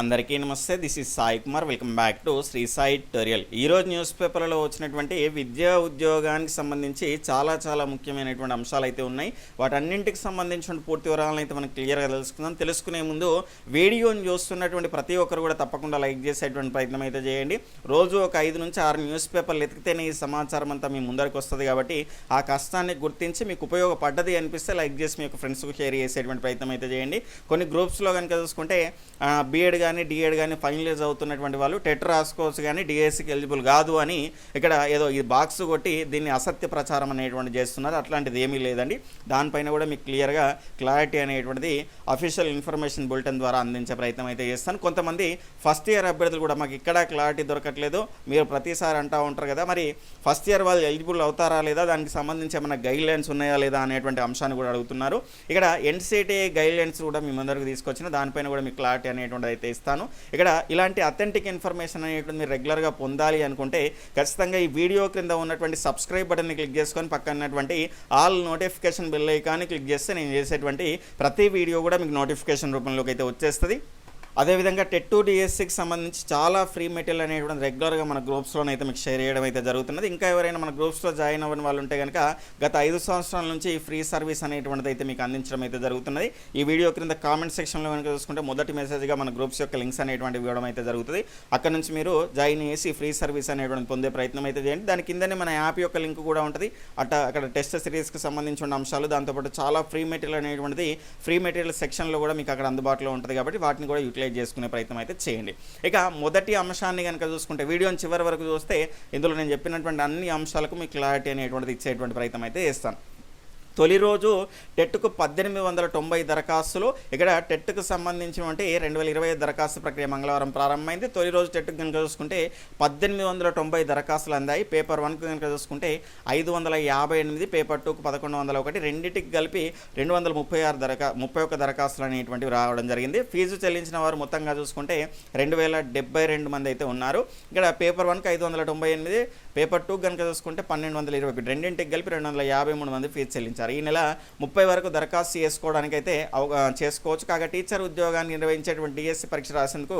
అందరికీ నమస్తే this is Sai Kumar. Welcome back to Shri Sai tutorial. ఈరోజు news పేపర్లలో వచ్చినటువంటి విద్యా ఉద్యోగానికి సంబంధించి చాలా చాలా ముఖ్యమైనటువంటి అంశాలు అయితే ఉన్నాయి. వాటన్నింటికి సంబంధించిన పూర్తి వివరాలను అయితే మనం క్లియర్గా తెలుసుకుందాం. తెలుసుకునే ముందు వీడియోని చూస్తున్నటువంటి ప్రతి ఒక్కరు కూడా తప్పకుండా లైక్ చేసేటువంటి ప్రయత్నం అయితే చేయండి. రోజు ఒక ఐదు నుంచి ఆరు న్యూస్ పేపర్లు ఎతికితేనే ఈ సమాచారం అంతా మీ ముందరికి వస్తుంది కాబట్టి ఆ కష్టాన్ని గుర్తించి మీకు ఉపయోగపడ్డది అనిపిస్తే లైక్ చేసి మీ యొక్క ఫ్రెండ్స్కు షేర్ చేసేటువంటి ప్రయత్నం అయితే చేయండి. కొన్ని గ్రూప్స్లో కనుక చూసుకుంటే బీఎడ్ కానీ డిఎడ్ కానీ ఫైనలైజ్ అవుతున్నటువంటి వాళ్ళు టెట్ రాసుకోవచ్చు కానీ డిఎస్సికి ఎలిజిబుల్ కాదు అని ఇక్కడ ఏదో ఈ బాక్స్ కొట్టి దీన్ని అసత్య ప్రచారం అనేటువంటి చేస్తున్నారు. అట్లాంటిది ఏమీ లేదండి. దానిపైన కూడా మీకు క్లియర్గా క్లారిటీ అనేటువంటిది అఫీషియల్ ఇన్ఫర్మేషన్ బులెటిన్ ద్వారా అందించే ప్రయత్నం అయితే చేస్తాను. కొంతమంది ఫస్ట్ ఇయర్ అభ్యర్థులు కూడా మాకు ఇక్కడ క్లారిటీ దొరకట్లేదు. మీరు ప్రతిసారి అంటూ ఉంటారు కదా మరి ఫస్ట్ ఇయర్ వాళ్ళు ఎలిజిబుల్ అవుతారా లేదా దానికి సంబంధించి ఏమైనా గైడ్ లైన్స్ ఉన్నాయా లేదా అనేటువంటి అంశాన్ని కూడా అడుగుతున్నారు. ఇక్కడ ఎన్సీటీ గైడ్ లైన్స్ కూడా మీ ముందరకు తీసుకొచ్చిన దానిపైన కూడా మీకు క్లారిటీ అనేటువంటిది అయితే ఇస్తాను. ఇక్కడ ఇలాంటి అథెంటిక్ ఇన్ఫర్మేషన్ అనేటువంటి మీరు రెగ్యులర్గా పొందాలి అనుకుంటే ఖచ్చితంగా ఈ వీడియో క్రింద ఉన్నటువంటి సబ్స్క్రైబ్ బటన్ని క్లిక్ చేసుకొని పక్కన ఉన్నటువంటి ఆల్ నోటిఫికేషన్ బెల్ ఐకాన్ని క్లిక్ చేస్తే నేను చేసేటువంటి ప్రతి వీడియో కూడా మీకు నోటిఫికేషన్ రూపంలోకి అయితే వచ్చేస్తుంది. అదేవిధంగా టెట్ టూ డిఎస్సికి సంబంధించి చాలా ఫ్రీ మెటీరియల్ అనేటువంటి రెగ్యులర్గా మన గ్రూప్స్లోనే అయితే మీకు షేర్ చేయడం అయితే జరుగుతున్నది. ఇంకా ఎవరైనా మన గ్రూప్స్లో జాయిన్ అవ్వని వాళ్ళు ఉంటే కనుక గత ఐదు సంవత్సరాల నుంచి ఈ ఫ్రీ సర్వీస్ అనేటువంటిది అయితే మీకు అందించడం అయితే జరుగుతున్నది. ఈ వీడియో క్రింద కామెంట్ సెక్షన్లో కనుక చూసుకుంటే మొదటి మెసేజ్గా మన గ్రూప్స్ యొక్క లింక్స్ అనేటువంటివి ఇవ్వడం అయితే జరుగుతుంది. అక్కడ నుంచి మీరు జాయిన్ చేసి ఫ్రీ సర్వీస్ అనేటువంటి పొందే ప్రయత్నం అయితే చేయండి. దాని కిందనే మన యాప్ యొక్క లింక్ కూడా ఉంటుంది. అట్ట అక్కడ టెస్ట్ సిరీస్కి సంబంధించిన అంశాలు దాంతోపాటు చాలా ఫ్రీ మెటీరియల్ అనేటువంటిది ఫ్రీ మెటీరియల్ సెక్షన్లో కూడా మీకు అక్కడ అందుబాటులో ఉంటుంది కాబట్టి వాటిని కూడా యూటిలైజ్ చేసుకునే ప్రయత్నం అయితే చేయండి. ఇక మొదటి అంశాన్ని కనుక చూసుకుంటే వీడియోని చివరి వరకు చూస్తే ఇందులో నేను చెప్పినటువంటి అన్ని అంశాలకు మీకు క్లారిటీ అనేటువంటిది ఇచ్చేటువంటి ప్రయత్నం అయితే చేస్తాను. తొలి రోజు టెట్కు పద్దెనిమిది వందల తొంభై దరఖాస్తులు. ఇక్కడ టెట్కు సంబంధించినటువంటి రెండు వేల ఇరవై దరఖాస్తు ప్రక్రియ మంగళవారం ప్రారంభమైంది. తొలి రోజు టెట్కు కనుక చూసుకుంటే పద్దెనిమిది వందల తొంభై దరఖాస్తులు అందాయి. పేపర్ వన్కు కనుక చూసుకుంటే ఐదు వందల యాభై ఎనిమిది పేపర్ టూకు పదకొండు వందల ఒకటి రెండింటికి కలిపి రెండు వందల ముప్పై ఆరు దరఖా ముప్పై ఒక్క దరఖాస్తులు అనేటువంటివి రావడం జరిగింది. ఫీజు చెల్లించిన వారు మొత్తంగా చూసుకుంటే రెండు వేల డెబ్బై రెండు మంది అయితే ఉన్నారు. ఇక్కడ పేపర్ వన్కి ఐదు వందల తొంభై ఎనిమిది పేపర్ టూ కనుక చూసుకుంటే పన్నెండు వందల ఇరవై ఒకటి రెండింటికి కలిపి రెండు వందల యాభై మూడు మంది ఫీజు చెల్లించారు. ఈ నెల ముప్పై వరకు దరఖాస్తు చేసుకోవడానికి అయితే అవ చేసుకోవచ్చు. కాగా టీచర్ ఉద్యోగాన్ని నిర్వహించేటువంటి డిఎస్సి పరీక్ష రాసేందుకు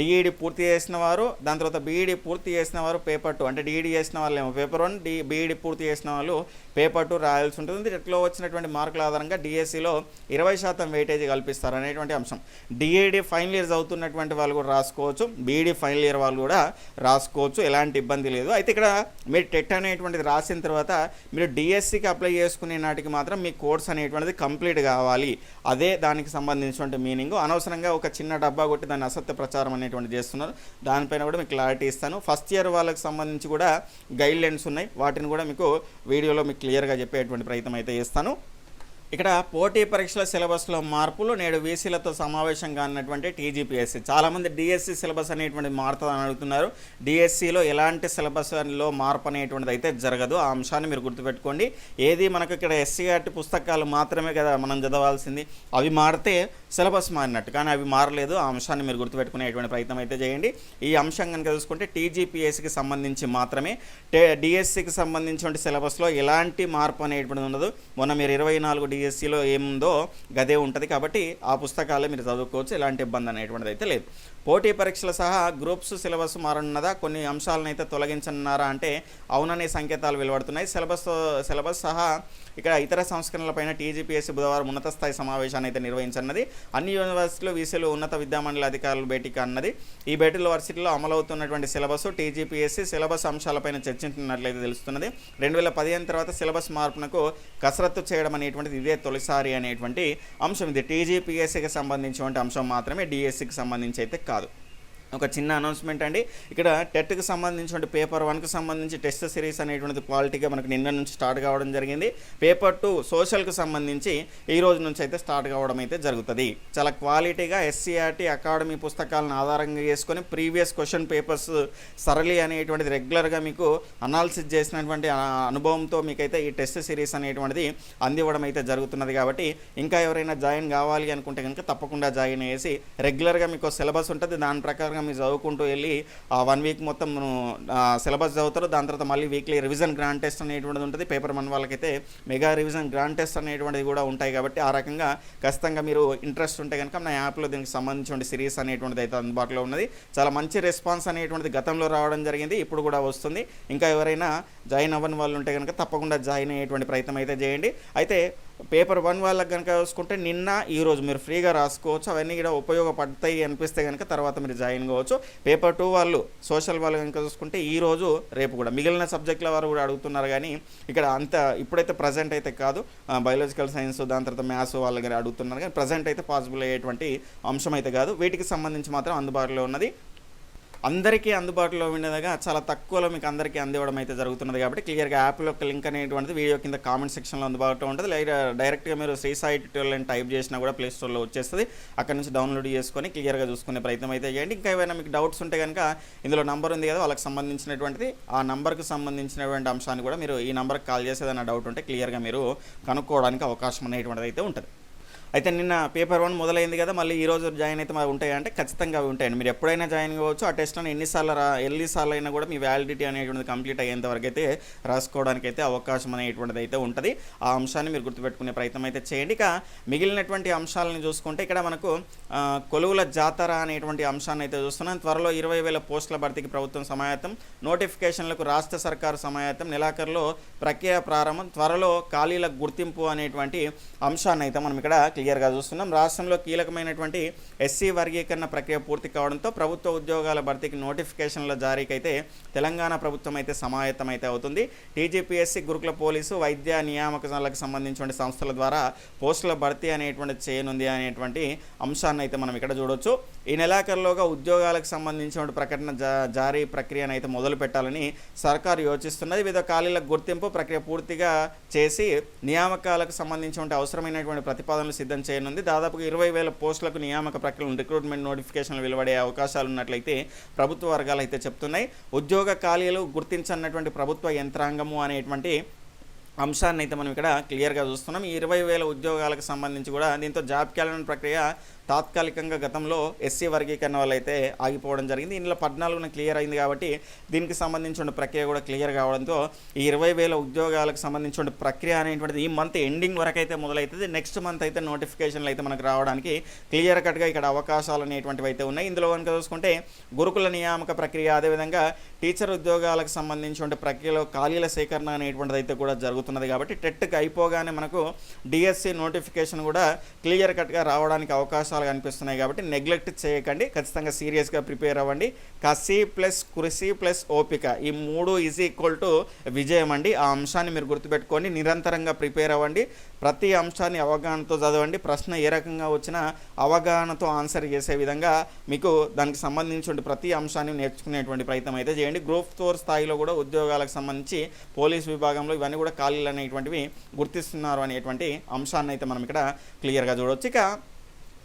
డిఈడి పూర్తి చేసిన వారు దాని తర్వాత బీఈడి పూర్తి చేసిన వారు పేపర్ టూ అంటే డిఈడి చేసిన వాళ్ళు ఏమో పేపర్ వన్ డి బీఈడి పూర్తి చేసిన వాళ్ళు పేపర్ టూ రాయాల్సి ఉంటుంది. ఇట్లో వచ్చినటువంటి మార్కుల ఆధారంగా డిఎస్సిలో ఇరవై శాతం వెయిటేజ్ కల్పిస్తారు అనేటువంటి అంశం. డిఏడి ఫైనల్ ఇయర్స్ అవుతున్నటువంటి వాళ్ళు కూడా రాసుకోవచ్చు. బీఈడి ఫైనల్ ఇయర్ వాళ్ళు కూడా రాసుకోవచ్చు. ఎలాంటి ఇబ్బంది లేదు. అయితే ఇక్కడ మీరు టెట్ అనేటువంటిది రాసిన తర్వాత మీరు డిఎస్సికి అప్లై చేసుకునే నాటికి మాత్రం మీ కోర్స్ అనేటువంటిది కంప్లీట్ కావాలి. అదే దానికి సంబంధించినటువంటి మీనింగ్. అనవసరంగా ఒక చిన్న డబ్బా కొట్టి దాన్ని అసత్య ప్రచారం అనేటువంటి చేస్తున్నారు. దానిపైన కూడా మీకు క్లారిటీ ఇస్తాను. ఫస్ట్ ఇయర్ వాళ్ళకి సంబంధించి కూడా గైడ్ లైన్స్ ఉన్నాయి. వాటిని కూడా మీకు వీడియోలో మీకు క్లియర్గా చెప్పేటువంటి ప్రయత్నం అయితే చేస్తాను. ఇక్కడ పోటీ పరీక్షల సిలబస్లో మార్పులు నేడు వీసీలతో సమావేశం కానటువంటి టీజీపీఎస్సీ. చాలామంది డిఎస్సి సిలబస్ అనేటువంటి మారుతుందని అడుగుతున్నారు. డిఎస్సిలో ఎలాంటి సిలబస్లో మార్పు అనేటువంటిది అయితే జరగదు. ఆ అంశాన్ని మీరు గుర్తుపెట్టుకోండి. ఏది మనకు ఇక్కడ ఎస్సీఆర్టీ పుస్తకాలు మాత్రమే కదా మనం చదవాల్సింది. అవి మారితే సిలబస్ మారినట్టు. కానీ అవి మారలేదు. ఆ అంశాన్ని మీరు గుర్తుపెట్టుకునేటువంటి ప్రయత్నం అయితే చేయండి. ఈ అంశం కనుక చూసుకుంటే టీజీపీఎస్సీకి సంబంధించి మాత్రమే. టే డిఎస్సికి సంబంధించిన సిలబస్లో ఎలాంటి మార్పు అనేటువంటిది ఉండదు. మొన్న మీరు ఇరవై నాలుగు డిఎస్సిలో ఏముందో గదే ఉంటుంది కాబట్టి ఆ పుస్తకాలే మీరు చదువుకోవచ్చు ఎలాంటి ఇబ్బంది అనేటువంటిది అయితే లేదు. పోటీ పరీక్షల సహా గ్రూప్స్ సిలబస్ మారనున్నదా? కొన్ని అంశాలను అయితే తొలగించనున్నారా? అంటే అవుననే సంకేతాలు వెలువడుతున్నాయి. సిలబస్ సిలబస్ సహా ఇక్కడ ఇతర సంస్కరణలపైన టీజీపీఎస్సీ బుధవారం ఉన్నత స్థాయి సమావేశాన్ని అయితే నిర్వహించన్నది అన్ని యూనివర్సిటీలు వీసీలు ఉన్నత విద్యామండలి అధికారులు భేటీకి అన్నది. ఈ భేటీలో వర్సిటీలో అమలవుతున్నటువంటి సిలబస్ టీజీపీఎస్సీ సిలబస్ అంశాలపైన చర్చించినట్లయితే తెలుస్తున్నది. రెండు వేల పదిహేను తర్వాత సిలబస్ మార్పునకు కసరత్తు చేయడం అనేటువంటిది ఇదే తొలిసారి అనేటువంటి అంశం ఇది. టీజీపీఎస్సీకి సంబంధించినటువంటి అంశం మాత్రమే డిఎస్సికి సంబంధించి అయితే కాదు ఒక చిన్న అనౌన్స్మెంట్ అండి. ఇక్కడ టెట్కి సంబంధించిన పేపర్ వన్కి సంబంధించి టెస్ట్ సిరీస్ అనేటువంటిది క్వాలిటీగా మనకు నిన్న నుంచి స్టార్ట్ కావడం జరిగింది. పేపర్ టూ సోషల్కి సంబంధించి ఈ రోజు నుంచి అయితే స్టార్ట్ కావడం అయితే జరుగుతుంది. చాలా క్వాలిటీగా ఎస్సీఆర్టీ అకాడమీ పుస్తకాలను ఆధారంగా చేసుకొని ప్రీవియస్ క్వశ్చన్ పేపర్స్ సరళి అనేటువంటిది రెగ్యులర్గా మీకు అనాలిసిస్ చేసినటువంటి అనుభవంతో మీకైతే ఈ టెస్ట్ సిరీస్ అనేటువంటిది అందివ్వడం అయితే జరుగుతున్నది కాబట్టి ఇంకా ఎవరైనా జాయిన్ కావాలి అనుకుంటే కనుక తప్పకుండా జాయిన్ చేసి రెగ్యులర్గా మీకు సిలబస్ ఉంటుంది. దాని ప్రకారం ఖచ్చితంగా మీరు చదువుకుంటూ వెళ్ళి ఆ వన్ వీక్ మొత్తం సిలబస్ చదువుతారు. దాని తర్వాత మళ్ళీ వీక్లీ రివిజన్ గ్రాండ్ టెస్ట్ అనేటువంటిది ఉంటుంది. పేపర్ వన్ వాళ్ళకైతే మెగా రివిజన్ గ్రాండ్ టెస్ట్ అనేటువంటిది కూడా ఉంటాయి కాబట్టి ఆ రకంగా ఖచ్చితంగా మీరు ఇంట్రెస్ట్ ఉంటే కనుక నా యాప్లో దీనికి సంబంధించిన సిరీస్ అనేటువంటిది అయితే అందుబాటులో ఉన్నది. చాలా మంచి రెస్పాన్స్ అనేటువంటిది గతంలో రావడం జరిగింది. ఇప్పుడు కూడా వస్తుంది. ఇంకా ఎవరైనా జాయిన్ అవ్వని వాళ్ళు ఉంటే కనుక తప్పకుండా జాయిన్ అయ్యేటువంటి ప్రయత్నం అయితే చేయండి. అయితే పేపర్ వన్ వాళ్ళకి కనుక చూసుకుంటే నిన్న ఈరోజు మీరు ఫ్రీగా రాసుకోవచ్చు. అవన్నీ కూడా ఉపయోగపడతాయి అనిపిస్తే కనుక తర్వాత మీరు జాయిన్ కావచ్చు. పేపర్ టూ వాళ్ళు సోషల్ వాళ్ళు కనుక చూసుకుంటే ఈరోజు రేపు కూడా. మిగిలిన సబ్జెక్టుల వారు కూడా అడుగుతున్నారు కానీ ఇక్కడ అంత ఇప్పుడైతే ప్రజెంట్ అయితే కాదు. బయాలజికల్ సైన్స్ దాని తర్వాత మ్యాథ్స్ వాళ్ళు కానీ అడుగుతున్నారు కానీ ప్రజెంట్ అయితే పాసిబుల్ అయ్యేటువంటి అంశం అయితే కాదు. వీటికి సంబంధించి మాత్రం అందుబాటులో ఉన్నది. అందరికీ అందుబాటులో ఉండేదిగా చాలా తక్కువలో మీకు అందరికీ అందివ్వడం అయితే జరుగుతున్నది కాబట్టి క్లియర్గా యాప్ యొక్క లింక్ అనేటువంటిది వీడియో కింద కామెంట్ సెక్షన్లో అందుబాటులో ఉంటుంది. లేదా డైరెక్ట్గా మీరు శ్రీ సాయి ట్యూటోరియల్ అని టైప్ చేసినా కూడా ప్లే స్టోర్లో వచ్చేస్తుంది. అక్కడ నుంచి డౌన్లోడ్ చేసుకొని క్లియర్గా చూసుకునే ప్రయత్నం అయితే చేయండి. ఇంకా ఏమైనా మీకు డౌట్స్ ఉంటే కనుక ఇందులో నంబర్ ఉంది కదా వాళ్ళకి సంబంధించినటువంటిది ఆ నంబర్కి సంబంధించినటువంటి అంశాన్ని కూడా మీరు ఈ నంబర్కి కాల్ చేసేదన్న డౌట్ ఉంటే క్లియర్గా మీరు కనుక్కోవడానికి అవకాశం అనేటువంటిది అయితే ఉంటుంది. అయితే నిన్న పేపర్ వన్ మొదలైంది కదా మళ్ళీ ఈ రోజు జాయిన్ అయితే మాకు ఉంటాయి అంటే ఖచ్చితంగా అవి ఉంటాయండి. మీరు ఎప్పుడైనా జాయిన్ కావచ్చు ఆ టెస్ట్ అని ఎన్నిసార్లు రా ఎన్నిసార్లు అయినా కూడా మీ వ్యాలిడిటీ అనేటువంటిది కంప్లీట్ అయ్యేంత వరకు అయితే రాసుకోవడానికి అయితే అవకాశం అనేటువంటిది అయితే ఉంటుంది. ఆ అంశాన్ని మీరు గుర్తుపెట్టుకునే ప్రయత్నం అయితే చేయండి. ఇక మిగిలినటువంటి అంశాలను చూసుకుంటే ఇక్కడ మనకు కొలువుల జాతర అనేటువంటి అంశాన్ని అయితే చూస్తున్నాం. త్వరలో ఇరవై వేల పోస్టుల భర్తీకి ప్రభుత్వం సమాయత్తం నోటిఫికేషన్లకు రాష్ట్ర సర్కారు సమాయత్తం నెలాఖరులో ప్రక్రియ ప్రారంభం త్వరలో ఖాళీల గుర్తింపు అనేటువంటి అంశాన్ని అయితే మనం ఇక్కడ క్లియర్గా చూస్తున్నాం. రాష్ట్రంలో కీలకమైనటువంటి ఎస్సీ వర్గీకరణ ప్రక్రియ పూర్తి కావడంతో ప్రభుత్వ ఉద్యోగాల భర్తీకి నోటిఫికేషన్ల జారీకి అయితే తెలంగాణ ప్రభుత్వం అయితే సమాయత్తమైతే అవుతుంది. టీజీపీఎస్సీ గురుకుల పోలీసు వైద్య నియామకాలకు సంబంధించిన సంస్థల ద్వారా పోస్టుల భర్తీ అనేటువంటి చేయనుంది అనేటువంటి అంశాన్ని అయితే మనం ఇక్కడ చూడొచ్చు. ఈ నెలాఖరులోగా ఉద్యోగాలకు సంబంధించిన ప్రకటన జా జారీ ప్రక్రియను అయితే మొదలు పెట్టాలని సర్కారు యోచిస్తున్నది. వివిధ ఖాళీల గుర్తింపు ప్రక్రియ పూర్తిగా చేసి నియామకాలకు సంబంధించిన అవసరమైనటువంటి ప్రతిపాదనలు సిద్ధం చేయనుంది. దాదాపుగా ఇరవై వేల పోస్టులకు నియామక ప్రక్రియలు రిక్రూట్మెంట్ నోటిఫికేషన్లు వెలువడే అవకాశాలు ఉన్నట్లయితే ప్రభుత్వ వర్గాలు అయితే చెప్తున్నాయి. ఉద్యోగ ఖాళీలు గుర్తించన్నటువంటి ప్రభుత్వ యంత్రాంగము అనేటువంటి అంశాన్ని అయితే మనం ఇక్కడ క్లియర్గా చూస్తున్నాం. ఈ ఇరవై వేల ఉద్యోగాలకు సంబంధించి కూడా దీంతో జాబ్ క్యాలెండర్ ప్రక్రియ తాత్కాలికంగా గతంలో ఎస్సీ వర్గీకరణ వల్ల అయితే ఆగిపోవడం జరిగింది. ఇందులో పద్నాలుగున క్లియర్ అయింది కాబట్టి దీనికి సంబంధించిన ప్రక్రియ కూడా క్లియర్ కావడంతో ఈ ఇరవై వేల ఉద్యోగాలకు సంబంధించిన ప్రక్రియ అనేటువంటిది ఈ మంత్ ఎండింగ్ వరకు అయితే మొదలవుతుంది నెక్స్ట్ మంత్ అయితే నోటిఫికేషన్లు అయితే మనకు రావడానికి క్లియర్ కట్గా ఇక్కడ అవకాశాలు అనేటువంటివి అయితే ఉన్నాయి. ఇందులో కనుక చూసుకుంటే గురుకుల నియామక ప్రక్రియ అదేవిధంగా టీచర్ ఉద్యోగాలకు సంబంధించిన ప్రక్రియలో ఖాళీల సేకరణ అనేటువంటిది అయితే కూడా జరుగుతున్నది కాబట్టి టెట్కి అయిపోగానే మనకు డిఎస్సి నోటిఫికేషన్ కూడా క్లియర్ కట్గా రావడానికి అవకాశాలు కనిపిస్తున్నాయి కాబట్టి నెగ్లెక్ట్ చేయకండి. ఖచ్చితంగా సీరియస్గా ప్రిపేర్ అవ్వండి. కసి ప్లస్ కృషి ప్లస్ ఓపిక. ఈ మూడు ఈజ్ ఈక్వల్ టు విజయం అండి. ఆ అంశాన్ని మీరు గుర్తుపెట్టుకోండి. నిరంతరంగా ప్రిపేర్ అవ్వండి. ప్రతి అంశాన్ని అవగాహనతో చదవండి. ప్రశ్న ఏ రకంగా వచ్చినా అవగాహనతో ఆన్సర్ చేసే విధంగా మీకు దానికి సంబంధించిన ప్రతి అంశాన్ని నేర్చుకునేటువంటి ప్రయత్నం అయితే చేయండి. గ్రూప్ ఫోర్ స్థాయిలో కూడా ఉద్యోగాలకు సంబంధించి పోలీస్ విభాగంలో ఇవన్నీ కూడా ఖాళీలు అనేటువంటివి గుర్తిస్తున్నారు అనేటువంటి అంశాన్ని అయితే మనం ఇక్కడ క్లియర్గా చూడవచ్చు ఇక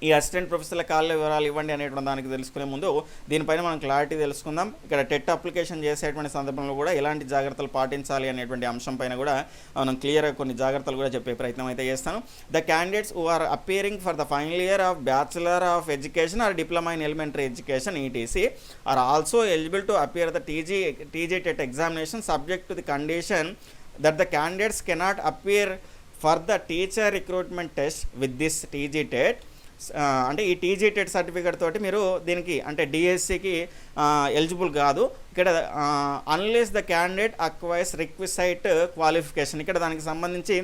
ఈ అసిస్టెంట్ ప్రొఫెసర్ల కాళ్ళ వివరాలు ఇవ్వండి అనేటువంటి దానికి తెలుసుకునే ముందు దీనిపైన మనం క్లారిటీ తెలుసుకుందాం. ఇక్కడ టెట్ అప్లికేషన్ చేసేటువంటి సందర్భంలో కూడా ఎలాంటి జాగ్రత్తలు పాటించాలి అనేటువంటి అంశం పైన కూడా మనం క్లియర్గా కొన్ని జాగ్రత్తలు కూడా చెప్పే ప్రయత్నం అయితే చేస్తాను. The candidates who are appearing for the final year of bachelor of education or diploma in elementary education ETC are also eligible to appear the TG TG TET examination subject to the condition that the candidates cannot appear for the teacher recruitment test with this TG TET. అంటే ఈ TG TET certificate తోటి మీరు దీనికి అంటే డిఎస్సికి eligible కాదు. ఇక్కడ unless the candidate acquires requisite qualification ఇక్కడ దానికి సంబంధించి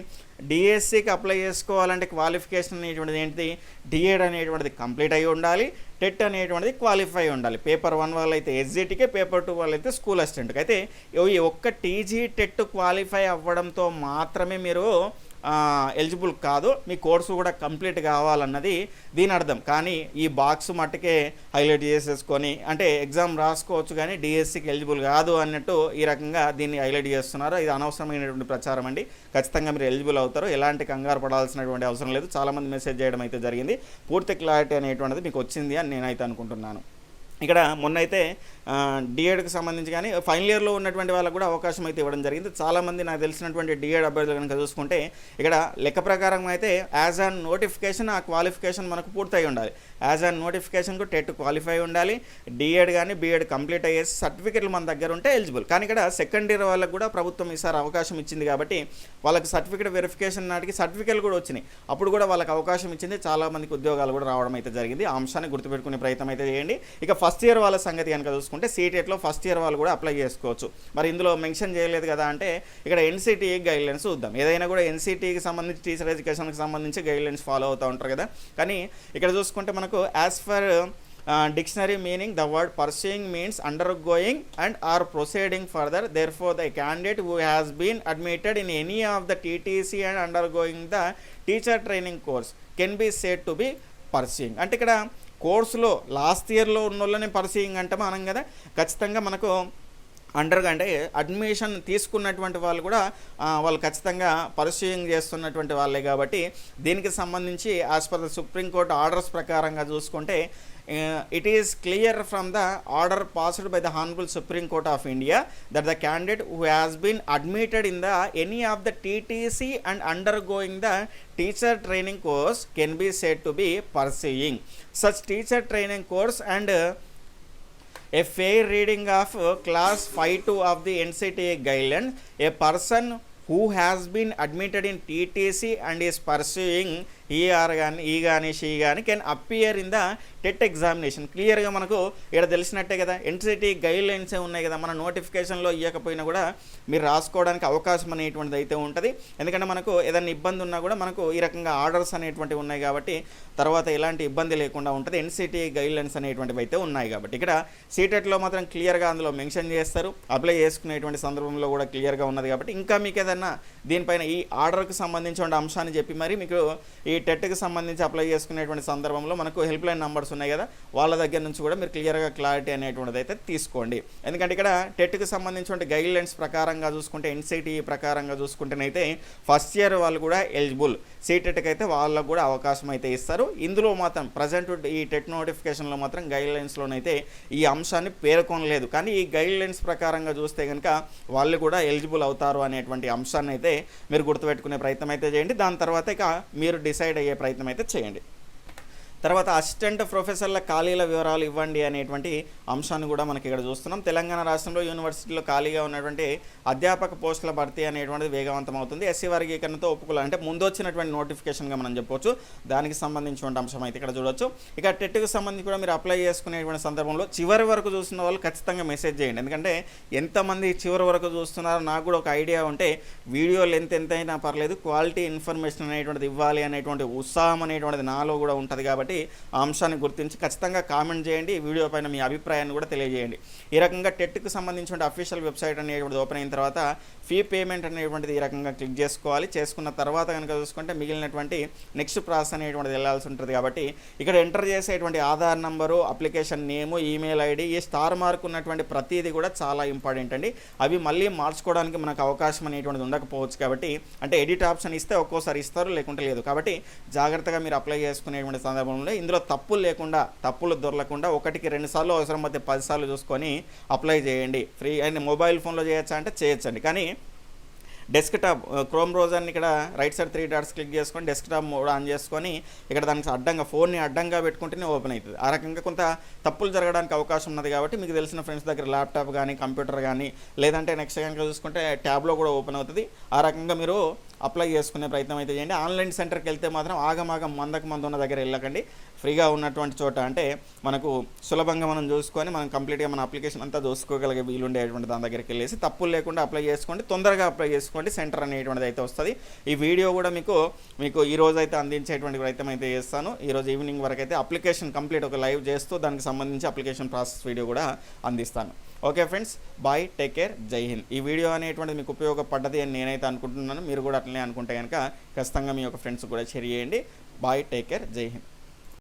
డిఎస్సికి అప్లై చేసుకోవాలంటే క్వాలిఫికేషన్ అనేటువంటిది ఏంటిది? డిఎడ్ అనేటువంటిది కంప్లీట్ అయి ఉండాలి. టెట్ అనేటువంటిది క్వాలిఫై ఉండాలి. పేపర్ వన్ వాళ్ళు అయితే ఎస్జిటికే పేపర్ టూ వాళ్ళు అయితే స్కూల్ అసిస్టెంట్కి అయితే ఈ ఒక్క టీజీ టెట్ క్వాలిఫై అవ్వడంతో మాత్రమే మీరు ఎలిజిబుల్ కాదు. మీ కోర్సు కూడా కంప్లీట్ కావాలన్నది దీని అర్థం. కానీ ఈ బాక్స్ మట్టుకే హైలైట్ చేసేసుకొని అంటే ఎగ్జామ్ రాసుకోవచ్చు కానీ డిఎస్సికి ఎలిజిబుల్ కాదు అన్నట్టు ఈ రకంగా దీన్ని హైలైట్ చేస్తున్నారు. ఇది అనవసరమైనటువంటి ప్రచారం అండి. ఖచ్చితంగా మీరు ఎలిజిబుల్ అవుతారు. ఎలాంటి కంగారు పడాల్సినటువంటి అవసరం లేదు. చాలామంది మెసేజ్ చేయడం అయితే జరిగింది. పూర్తి క్లారిటీ అనేటువంటిది మీకు వచ్చింది అని నేనైతే అనుకుంటున్నాను. ఇక్కడ మొన్నైతే డిఎడ్కి సంబంధించి కానీ ఫైనల్ ఇయర్లో ఉన్నటువంటి వాళ్ళకు కూడా అవకాశం అయితే ఇవ్వడం జరిగింది. చాలామంది నాకు తెలిసినటువంటి డిఎడ్ అభ్యర్థులు కనుక చూసుకుంటే ఇక్కడ లెక్క ప్రకారం అయితే యాజ్ అన్ నోటిఫికేషన్ ఆ క్వాలిఫికేషన్ మనకు పూర్తయి ఉండాలి. యాజ్ అ నోటిఫికేషన్కు టెట్ క్వాలిఫై ఉండాలి. డిఎడ్ కానీ బీఎడ్ కంప్లీట్ అయ్యేసి సర్టిఫికెట్లు మన దగ్గర ఉంటే ఎలిజిబుల్. కానీ ఇక్కడ సెకండ్ ఇయర్ వాళ్ళకి కూడా ప్రభుత్వం ఈసారి అవకాశం ఇచ్చింది కాబట్టి వాళ్ళకి సర్టిఫికేట్ వెరిఫికేషన్ నాటికి సర్టిఫికెట్లు కూడా వచ్చినాయి. అప్పుడు కూడా వాళ్ళకి అవకాశం ఇచ్చింది. చాలా మందికి ఉద్యోగాలు కూడా రావడం అయితే జరిగింది. ఆ అంశాన్ని గుర్తుపెట్టుకునే ప్రయత్నం అయితే చేయండి. ఇక ఫస్ట్ ఇయర్ వాళ్ళ సంగతి కనుక చూసుకుంటే సీటెట్లో ఫస్ట్ ఇయర్ వాళ్ళు కూడా అప్లై చేసుకోవచ్చు. మరి ఇందులో మెన్షన్ చేయలేదు కదా అంటే ఇక్కడ ఎన్సిటీ గైడ్లైన్స్ చూద్దాం. ఏదైనా కూడా ఎన్సిటీకి సంబంధించి టీచర్ ఎడ్యుకేషన్కి సంబంధించి గైడ్లైన్స్ ఫాలో అవుతూ ఉంటారు కదా. కానీ ఇక్కడ చూసుకుంటే మనకు as for dictionary meaning the word pursuing means undergoing and or proceeding further. Therefore the candidate who has been admitted in any of the TTC and undergoing the teacher training course can be said to be pursuing. అంటే ఇక్కడ కోర్సులో last ఇయర్లో ఉన్న వాళ్ళని pursuing అంటే మనం కదా ఖచ్చితంగా మనకు అండర్ అంటే అడ్మిషన్ తీసుకున్నటువంటి వాళ్ళు కూడా వాళ్ళు ఖచ్చితంగా పరిశీలన చేస్తున్నటువంటి వాళ్ళే కాబట్టి దీనికి సంబంధించి as per the supreme court orders ప్రకారంగా చూసుకుంటే it is clear from the order passed by the honourable supreme court of India that the candidate who has been admitted in the any of the TTC and undergoing the teacher training course can be set to be pursuing such teacher training course and a fair reading of uh, class 5 2 of the NCTA guidelines, a person who has been admitted in TTC and is pursuing he or కానీ ఈ కానీ she కానీ can appear in the TET examination క్లియర్గా మనకు ఇక్కడ తెలిసినట్టే కదా. NCT guide లైన్సే ఉన్నాయి కదా. మన నోటిఫికేషన్లో ఇవ్వకపోయినా కూడా మీరు రాసుకోవడానికి అవకాశం అనేటువంటిది అయితే ఉంటుంది. ఎందుకంటే మనకు ఏదైనా ఇబ్బంది ఉన్నా కూడా మనకు ఈ రకంగా ఆర్డర్స్ అనేటువంటివి ఉన్నాయి కాబట్టి తర్వాత ఎలాంటి ఇబ్బంది లేకుండా ఉంటుంది. ఎన్సిటీ గైడ్ లైన్స్ అనేటువంటివి అయితే ఉన్నాయి కాబట్టి. ఇక్కడ సీటెట్లో మాత్రం క్లియర్గా అందులో మెన్షన్ చేస్తారు. అప్లై చేసుకునేటువంటి సందర్భంలో కూడా క్లియర్గా ఉన్నది కాబట్టి. ఇంకా మీకు ఏదన్నా దీనిపైన ఈ ఆర్డర్కి సంబంధించిన అంశాన్ని చెప్పి మరి మీకు ఈ టెట్కి సంబంధించి అప్లై చేసుకునేటువంటి సందర్భంలో మనకు హెల్ప్ లైన్ నంబర్స్ ఉన్నాయి కదా వాళ్ళ దగ్గర నుంచి కూడా మీరు క్లియర్గా క్లారిటీ అనేటువంటిది అయితే తీసుకోండి. ఎందుకంటే ఇక్కడ టెట్కి సంబంధించిన గైడ్ లైన్స్ ప్రకారంగా చూసుకుంటే ఎన్సిటీ ప్రకారంగా చూసుకుంటేనైతే ఫస్ట్ ఇయర్ వాళ్ళు కూడా ఎలిజిబుల్. సీటెట్కి అయితే వాళ్ళకు కూడా అవకాశం అయితే ఇస్తారు. ఇందులో మాత్రం ప్రజెంట్ ఈ టెట్ నోటిఫికేషన్లో మాత్రం గైడ్ లైన్స్లోనైతే ఈ అంశాన్ని పేర్కొనలేదు. కానీ ఈ గైడ్ లైన్స్ ప్రకారంగా చూస్తే కనుక వాళ్ళు కూడా ఎలిజిబుల్ అవుతారు అనేటువంటి అంశాన్ని అయితే మీరు గుర్తుపెట్టుకునే ప్రయత్నం అయితే చేయండి. దాని తర్వాత ఇక మీరు డిసైడ్ అయ్యే ప్రయత్నం అయితే చేయండి. తర్వాత అసిస్టెంట్ ప్రొఫెసర్ల ఖాళీల వివరాలు ఇవ్వండి అనేటువంటి అంశాన్ని కూడా మనకి ఇక్కడ చూస్తున్నాం. తెలంగాణ రాష్ట్రంలో యూనివర్సిటీలో ఖాళీగా ఉన్నటువంటి అధ్యాపక పోస్టుల భర్తీ అనేటువంటిది వేగవంతం అవుతుంది ఎస్సీ వర్గీకరణతో ఒప్పుకోలు అంటే ముందు వచ్చినటువంటి నోటిఫికేషన్గా మనం చెప్పవచ్చు దానికి సంబంధించినటువంటి అంశం అయితే ఇక్కడ చూడొచ్చు. ఇక టెట్కి సంబంధించి కూడా మీరు అప్లై చేసుకునేటువంటి సందర్భంలో చివరి వరకు చూస్తున్న వాళ్ళు ఖచ్చితంగా మెసేజ్ చేయండి. ఎందుకంటే ఎంతమంది చివరి వరకు చూస్తున్నారో నాకు కూడా ఒక ఐడియా ఉంటే వీడియో లెంత్ ఎంత అయినా పర్లేదు. క్వాలిటీ ఇన్ఫర్మేషన్ అనేటువంటిది ఇవ్వాలి అనేటువంటి ఉత్సాహం అనేటువంటిది నాలో కూడా ఉంటుంది కాబట్టి ఆ అంశాన్ని గుర్తించి ఖచ్చితంగా కామెంట్ చేయండి. ఈ వీడియో పైన మీ అభిప్రాయాన్ని కూడా తెలియజేయండి. ఈ రకంగా టెట్కి సంబంధించిన అఫీషియల్ వెబ్సైట్ అనేటువంటిది ఓపెన్ అయిన తర్వాత ఫీ పేమెంట్ అనేటువంటిది ఈ రకంగా క్లిక్ చేసుకోవాలి. చేసుకున్న తర్వాత కనుక చూసుకుంటే మిగిలినటువంటి నెక్స్ట్ ప్రాసెస్ అనేటువంటిది వెళ్ళాల్సి ఉంటుంది కాబట్టి ఇక్కడ ఎంటర్ చేసేటువంటి Aadhaar number application name email ID ఈ స్టార్ మార్క్ ఉన్నటువంటి ప్రతిదీ కూడా చాలా ఇంపార్టెంట్ అండి. అవి మళ్ళీ మార్చుకోవడానికి మనకు అవకాశం అనేటువంటిది ఉండకపోవచ్చు కాబట్టి అంటే ఎడిట్ ఆప్షన్ ఇస్తే ఒక్కోసారి ఇస్తారు లేకుంటే లేదు. కాబట్టి జాగ్రత్తగా మీరు అప్లై చేసుకునేటువంటి సందర్భంలో ఇందులో తప్పులు లేకుండా తప్పులు దొరలకుండా ఒకటికి రెండు సార్లు అవసరం అయితే పది సార్లు చూసుకొని అప్లై చేయండి. ఫ్రీ అండ్ మొబైల్ ఫోన్లో చేయొచ్చా అంటే చేయొచ్చండి. కానీ డెస్క్టాప్ క్రోమ్ బ్రౌజర్ని ఇక్కడ right side three dots click చేసుకొని డెస్క్టాప్ మోడ్ ఆన్ చేసుకొని ఇక్కడ దానికి అడ్డంగా ఫోన్ని అడ్డంగా పెట్టుకుంటేనే ఓపెన్ అవుతుంది. ఆ రకంగా కొంత తప్పులు జరగడానికి అవకాశం ఉన్నది కాబట్టి మీకు తెలిసిన ఫ్రెండ్స్ దగ్గర ల్యాప్టాప్ కానీ కంప్యూటర్ కానీ లేదంటే నెక్స్ట్ కనుక చూసుకుంటే ట్యాబ్లో కూడా ఓపెన్ అవుతుంది. ఆ రకంగా మీరు అప్లై చేసుకునే ప్రయత్నం అయితే చేయండి. ఆన్లైన్ సెంటర్కి వెళ్తే మాత్రం ఆగమాగం మందకు మంది ఉన్న దగ్గర వెళ్ళకండి. ఫ్రీగా ఉన్నటువంటి చోట అంటే మనకు సులభంగా మనం చూసుకొని మనం కంప్లీట్గా మన అప్లికేషన్ అంతా చూసుకోగలిగే వీలుండేటువంటి దాని దగ్గరికి వెళ్ళేసి తప్పులు లేకుండా అప్లై చేసుకోండి తొందరగా అప్లై చేసుకోండి సెంటర్ అనేటువంటిది అయితే వస్తుంది. ఈ వీడియో కూడా మీకు మీకు ఈ రోజు అయితే అందించేటువంటి ప్రయత్నం అయితే చేస్తాను. ఈరోజు ఈవినింగ్ వరకు అయితే అప్లికేషన్ కంప్లీట్ ఒక లైవ్ చేస్తూ దానికి సంబంధించి అప్లికేషన్ ప్రాసెస్ వీడియో కూడా అందిస్తాను. Okay friends bye take care Jai Hind. ఈ వీడియో అనేటువంటిది మీకు ఉపయోగపడ్డది అని నేనైతే అనుకుంటున్నాను. మీరు కూడా అట్లనే అనుకుంటే కనుక ఖచ్చితంగా మీ యొక్క ఫ్రెండ్స్ కూడా షేర్ చేయండి. Bye take care Jai Hind.